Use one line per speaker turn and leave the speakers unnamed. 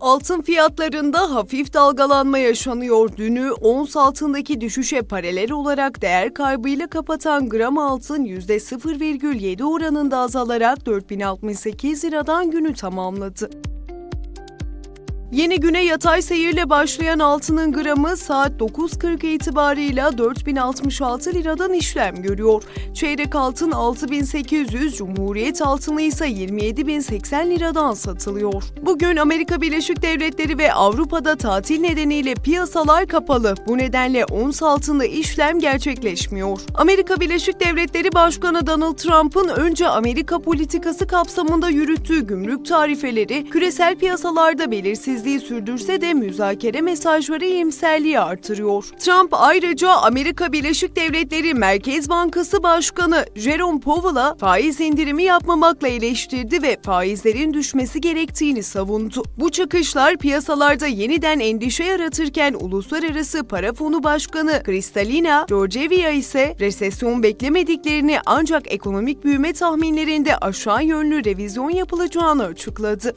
Altın fiyatlarında hafif dalgalanma yaşanıyor. Dünü ons altındaki düşüşe paralel olarak değer kaybıyla kapatan gram altın %0,7 oranında azalarak 4068 liradan günü tamamladı. Yeni güne yatay seyirle başlayan altının gramı saat 9.40 itibarıyla 4066 liradan işlem görüyor. Çeyrek altın 6800, Cumhuriyet altını ise 27080 liradan satılıyor. Bugün Amerika Birleşik Devletleri ve Avrupa'da tatil nedeniyle piyasalar kapalı. Bu nedenle ons altında işlem gerçekleşmiyor. Amerika Birleşik Devletleri Başkanı Donald Trump'ın önce Amerika politikası kapsamında yürüttüğü gümrük tarifeleri küresel piyasalarda belirsizliği sürdürse de müzakere mesajları iyimserliği artırıyor. Trump ayrıca Amerika Birleşik Devletleri Merkez Bankası Başkanı Jerome Powell'a faiz indirimi yapmamakla eleştirdi ve faizlerin düşmesi gerektiğini savundu. Bu çıkışlar piyasalarda yeniden endişe yaratırken Uluslararası Para Fonu Başkanı Kristalina Georgieva ise resesyon beklemediklerini ancak ekonomik büyüme tahminlerinde aşağı yönlü revizyon yapılacağını açıkladı.